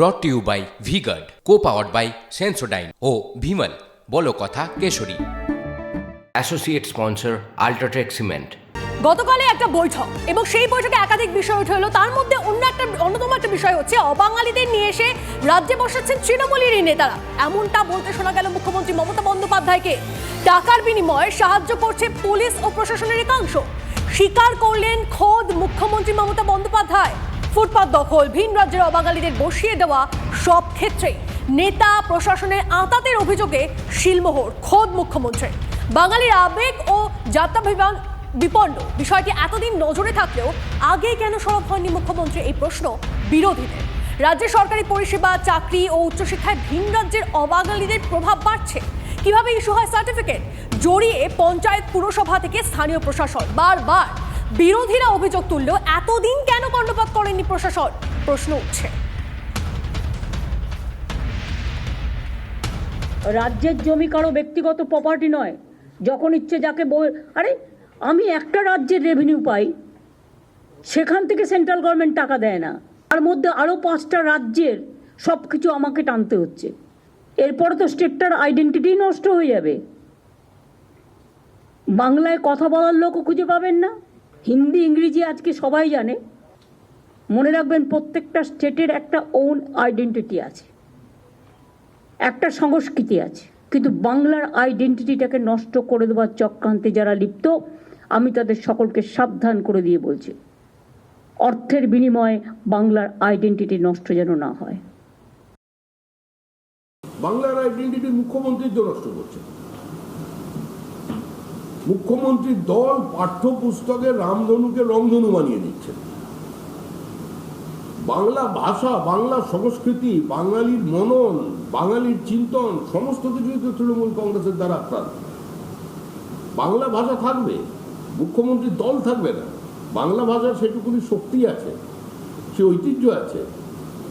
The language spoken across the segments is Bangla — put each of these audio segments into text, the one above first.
Brought to you by V Guard co powered by Sensodyne ও ভিমল বলো কথা Keshari. Associate sponsor UltraTech cement গতকালে একটা বৈঠক এবং সেই বৈঠকে একাধিক বিষয় উঠে এলো। তার মধ্যে অন্য একটা অন্যতম একটা বিষয় হচ্ছে অবাঙালিদের নিয়ে এসে রাজ্যে বসাচ্ছেন তৃণমূলেরই নেতারা। এমনটা বলতে শোনা গেল মুখ্যমন্ত্রী মমতা বন্দ্যোপাধ্যায়কে। টাকার বিনিময়ে সাহায্য করছে পুলিশ ও প্রশাসনের একাংশ। স্বীকার করলেন খোদ মুখ্যমন্ত্রী মমতা বন্দ্যোপাধ্যায়। ফুটপাত দখল। ভিন রাজ্যের অবাঙালিদের বসিয়ে দেওয়া সব ক্ষেত্রে নেতা প্রশাসনের আঁতাতের অভিযোগে শিলমোহর, খোদ মুখ্যমন্ত্রী। বাঙালির আবেগ ও যাত্রাভিমান বিপন্ন। বিষয়টি এতদিন নজরে থাকলেও আগে কেন সরব হয়নি মুখ্যমন্ত্রী এই প্রশ্ন বিরোধীদের। রাজ্যের সরকারি পরিষেবা, চাকরি ও উচ্চশিক্ষায় ভিন রাজ্যের অবাঙালিদের প্রভাব বাড়ছে। কীভাবে ইস্যু হয় সার্টিফিকেট? জড়িয়ে পঞ্চায়েত পুরসভা থেকে স্থানীয় প্রশাসন বারবার বিরোধীরা অভিযোগ তুললেও এতদিন কেন কর্ণপাত করেননি প্রশাসন? প্রশ্ন উঠছে। রাজ্যের জমি কারও ব্যক্তিগত প্রপার্টি নয়। যখন ইচ্ছে যাকে বই আরে, আমি একটা রাজ্যের রেভিনিউ পাই, সেখান থেকে সেন্ট্রাল গভর্নমেন্ট টাকা দেয় না। তার মধ্যে আরও পাঁচটা রাজ্যের সব কিছু আমাকে টানতে হচ্ছে। এরপরে তো স্টেটটার আইডেন্টিটি নষ্ট হয়ে যাবে। বাংলায় কথা বলার লোকও খুঁজে পাবেন না। হিন্দি, ইংরেজি আজকে সবাই জানে। মনে রাখবেন প্রত্যেকটা স্টেটের একটা ওন আইডেন্টিটি আছে। একটা সংস্কৃতি আছে। কিন্তু বাংলার আইডেন্টিটিটাকে নষ্ট করে দেওয়ার চক্রান্তে যারা লিপ্ত, আমি তাদের সকলকে সাবধান করে দিয়ে বলছি, অর্থের বিনিময়ে বাংলার আইডেন্টিটি নষ্ট যেন না হয়। বাংলার আইডেন্টিটি মুখ্যমন্ত্রীর নষ্ট করছে। মুখ্যমন্ত্রীর দল পাঠ্যপুস্তকে রামধনুকে রংধনু বানিয়ে দিচ্ছে। বাংলা ভাষা, বাংলা সংস্কৃতি, বাঙালির মনন, বাঙালির চিন্তন, সমস্ত কিছুই তো তৃণমূল কংগ্রেসের দ্বারা আক্রান্ত বাংলা ভাষা থাকবে, মুখ্যমন্ত্রীর দল থাকবে না। বাংলা ভাষার সেটুকুনি শক্তি আছে, সে ঐতিহ্য আছে।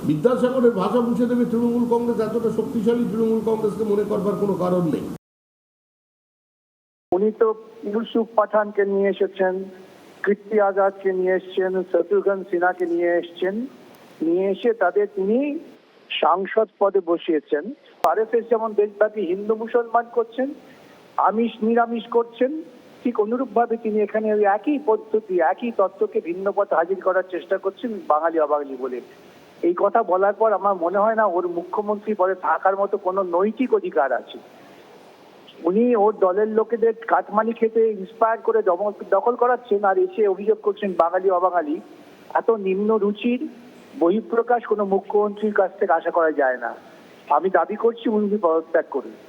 বিদ্যাসাগরের ভাষা বুঝে দেবে তৃণমূল কংগ্রেস, এতটা শক্তিশালী তৃণমূল কংগ্রেসকে মনে করবার কোনো কারণ নেই। উনি তো ইউসুফ পাঠানকে নিয়ে এসেছেন, কীর্তি আজাদকে নিয়ে এসেছেন, শত্রুঘ্ন সিনহাকে নিয়ে এসেছেন। নিয়ে এসে তাদের তিনি সাংসদ পদে বসিয়েছেন। আরএসএস যেমন দেশব্যাপী হিন্দু মুসলমান করছেন, আমিষ নিরামিষ করছেন, ঠিক অনুরূপ ভাবে তিনি এখানে ওই একই পদ্ধতি, একই তত্ত্বকে ভিন্ন পথে হাজির করার চেষ্টা করছেন বাঙালি, অবাঙালি বলে। এই কথা বলার পর আমার মনে হয় না ওর মুখ্যমন্ত্রী পদে থাকার মতো কোনো নৈতিক অধিকার আছে। উনি ওর দলের লোকেদের কাটমানি খেতে ইন্সপায়ার করে দখল করাচ্ছেন আর এসে অভিযোগ করছেন বাঙালি, অবাঙালি। এত নিম্ন রুচির বহিঃপ্রকাশ কোনো মুখ্যমন্ত্রীর কাছ থেকে আশা করা যায় না। আমি দাবি করছি উনি পদত্যাগ করুন।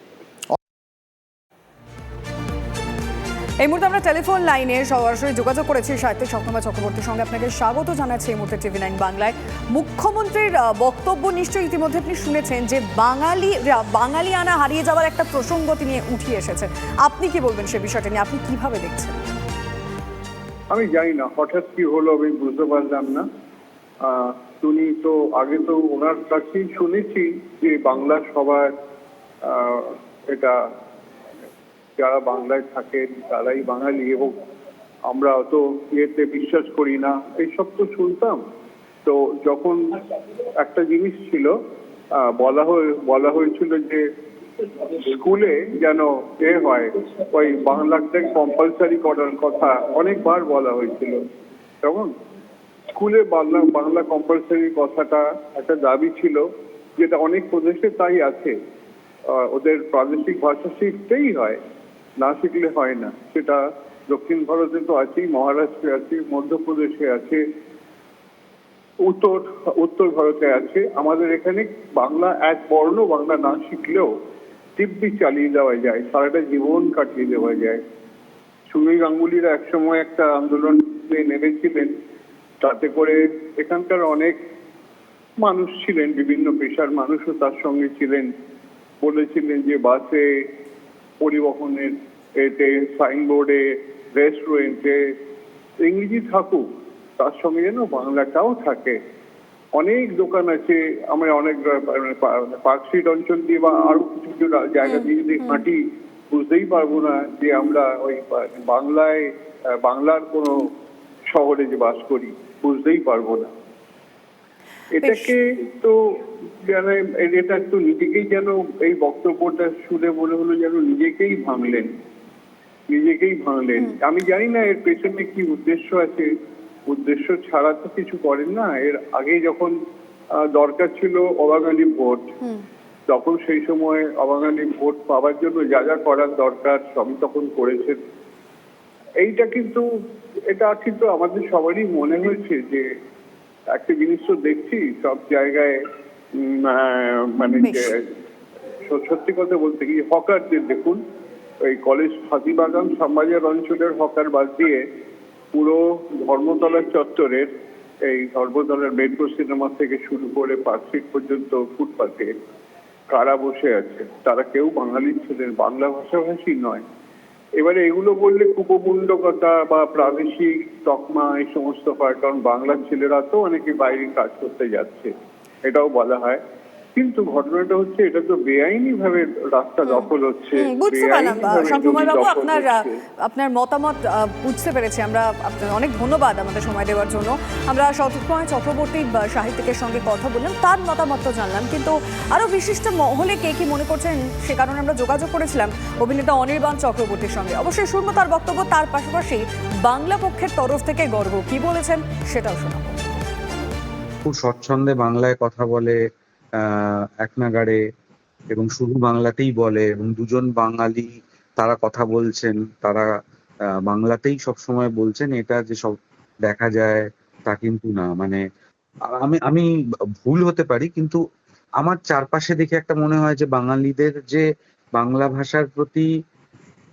এই মুহূর্তে আমরা টেলিফোন লাইনে সরাসরি যোগাযোগ করেছি সাহিত্যিক স্বপ্নমা চক্রবর্তীর সঙ্গে। আপনাকে স্বাগত জানাচ্ছি এই মুহূর্তে টিভি নাইন বাংলায়। মুখ্যমন্ত্রীর বক্তব্য নিশ্চয়ই ইতিমধ্যে আপনি শুনেছেন যে বাঙালি বাঙালি আনা হারিয়ে যাওয়ার একটা প্রসঙ্গ তিনি উঠিয়ে এসেছেন। আপনি কি বলবেন সে বিষয়টা নিয়ে? আপনি কীভাবে দেখছেন? আমি জানি না, হঠাৎ কি হলো আমি বুঝতে পারলাম না। উনি তো, আগে তো ওনার কাছেই শুনেছি যে বাংলা সবার এটা যারা বাংলায় থাকেন, তারাই বাঙালি এবং আমরা অত ইয়েতে বিশ্বাস করি না এইসব তো শুনতাম। তো যখন একটা জিনিস ছিল বলা বলা হয়েছিল যে স্কুলে যেন এ হয়, ওই বাংলাটা কম্পালসারি করার কথা অনেকবার বলা হয়েছিল। তখন স্কুলে বাংলা বাংলা কম্পালসারি কথাটা একটা দাবি ছিল, যেটা অনেক প্রদেশে তাই আছে। ওদের প্রাদেশিক ভাষা শিখতেই হয়। না শিখলে হয় না। সেটা দক্ষিণ ভারতে তো আছেই, মহারাষ্ট্রে আছে, মধ্যপ্রদেশে আছে, উত্তর উত্তর ভারতে আছে। আমাদের এখানে বাংলা, এক বর্ণ বাংলা না শিখলেও দিব্যি চালিয়ে দেওয়া যায়, সারাটা জীবন কাটিয়ে দেওয়া যায়। সুনীল গাঙ্গুলিরা একসময় একটা আন্দোলন নেমেছিলেন। তাতে করে এখানকার অনেক মানুষ ছিলেন, বিভিন্ন পেশার মানুষও তার সঙ্গে ছিলেন। বলেছিলেন যে বাসে পরিবহনের এতে সাইনবোর্ডে রেস্টুরেন্টে ইংরেজি থাকুক তার সঙ্গে যেন বাংলাটাও থাকে। অনেক দোকান আছে আমরা অনেক পার্ক স্ট্রিট অঞ্চল দিয়ে বা আরও কিছু কিছু জায়গা দিয়ে যদি হাঁটি বুঝতেই পারব না যে আমরা ওই বাংলায় বাংলার কোনো শহরে যে বাস করি বুঝতেই পারব না। এটাকে তো এটা তো নিজেকেই যেন এই বক্তব্যটা শুনে মনে হলো যেন নিজেকেই ভাঙলেন। নিজেকেই ভাঙলেন। আমি জানি না এর পেছনে কি উদ্দেশ্য আছে। উদ্দেশ্য ছাড়া তো কিছু করেন না। এর আগে যখন দরকার ছিল অবাঙালি ভোট তখন সেই সময় অবাঙালি ভোট পাওয়ার জন্য যা যা করার দরকার সবই তখন করেছেন। এইটা কিন্তু এটা কিন্তু আমাদের সবারই মনে হয়েছে যে একটা জিনিস তো দেখছি সব জায়গায় মানে সত্যি কথা বলতে কি হকারদের দেখুন ওই কলেজ শ্যামবাজার অঞ্চলের হকার বাদ দিয়ে পুরো ধর্মতলার চত্বরের এই ধর্মতলার মেট্রো সিনেমা থেকে শুরু করে পার্কস্ট্রিট পর্যন্ত ফুটপাতে কারা বসে আছে। তারা কেউ বাঙালি ছিলেন বাংলা ভাষাভাষী নয়। এবারে এগুলো বললে কুপমুন্ডকতা বা প্রাদেশিক তকমা, এই সমস্ত হয়। কারণ বাংলার ছেলেরা তো অনেকে বাইরে কাজ করতে যাচ্ছে, এটাও বলা হয়। কিন্তু ঘটনাটা হচ্ছে এটা তো বেআইনি ভাবে রাস্তা দখল হচ্ছে বুঝতে পারলাম সম্প্রময় বাবু আপনার আহ, আপনার মতামত আহ, বুঝতে পেরেছি। আমরা আপনার অনেক ধন্যবাদ আমাদের সময় দেওয়ার জন্য। আমরা সত্যকুমার চক্রবর্তী বা সাহিত্যিকের সঙ্গে কথা বললাম তার মতামত তো জানলাম। কিন্তু আরও বিশিষ্ট মহলে কে কি মনে করছেন সে কারণে আমরা যোগাযোগ করেছিলাম অভিনেতা অনির্বাণ চক্রবর্তীর সঙ্গে। অবশ্যই শুনব তার বক্তব্য তার পাশাপাশি বাংলা পক্ষের তরফ থেকে গর্ব। কি বলেছেন সেটাও শোনাবো। খুব স্বচ্ছন্দে বাংলায় কথা বলে এক নাগাড়ে এবং শুধু বাংলাতেই বলে এবং দুজন বাঙালি তারা কথা বলছেন, তারা বাংলাতেই সবসময় বলছেন, এটা যে সব দেখা যায় তা কিন্তু না। মানে আমি আমি ভুল হতে পারি, কিন্তু আমার চারপাশে দেখে একটা মনে হয় যে বাঙালিদের যে বাংলা ভাষার প্রতি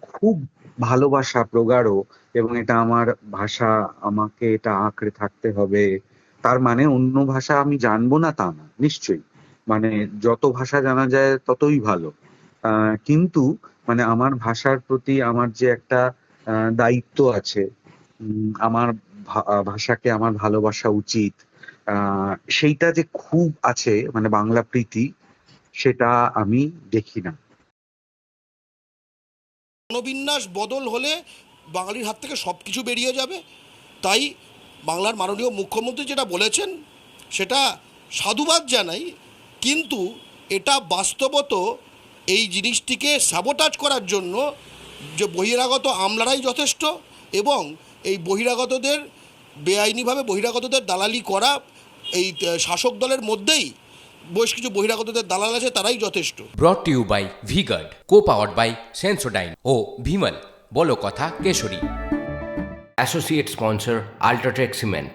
খুব ভালোবাসা, প্রগাঢ়, এবং এটা আমার ভাষা, আমাকে এটা আঁকড়ে থাকতে হবে, তার মানে অন্য ভাষা আমি জানব না তা না, নিশ্চয়ই। মানে যত ভাষা জানা যায় ততই ভালো। কিন্তু মানে আমার ভাষার প্রতি আমার যে একটা দায়িত্ব আছে আমার ভাষাকে আমার ভালোবাসা উচিত সেইটা যে খুব আছে মানে বাংলা প্রীতি, সেটা আমি দেখি না। জনবিন্যাস বদল হলে বাঙালির হাত থেকে সব কিছু বেরিয়ে যাবে। তাই বাংলার মাননীয় মুখ্যমন্ত্রী যেটা বলেছেন, সেটা সাধুবাদ জানাই। কিন্তু এটা বাস্তবত এই জিনিসটিকে স্যাবোটাজ করার জন্য যে বহিরাগত আমলারাই যথেষ্ট এবং এই বহিরাগতদের বেআইনিভাবে বহিরাগতদের দালালি করা এই শাসক দলের মধ্যেই বেশ কিছু বহিরাগতদের দালাল আছে তারাই যথেষ্ট। Brought to you by V Guard co powered by Sensodyne ও ভিমল বলো কথা Keshari. Associate sponsor UltraTech cement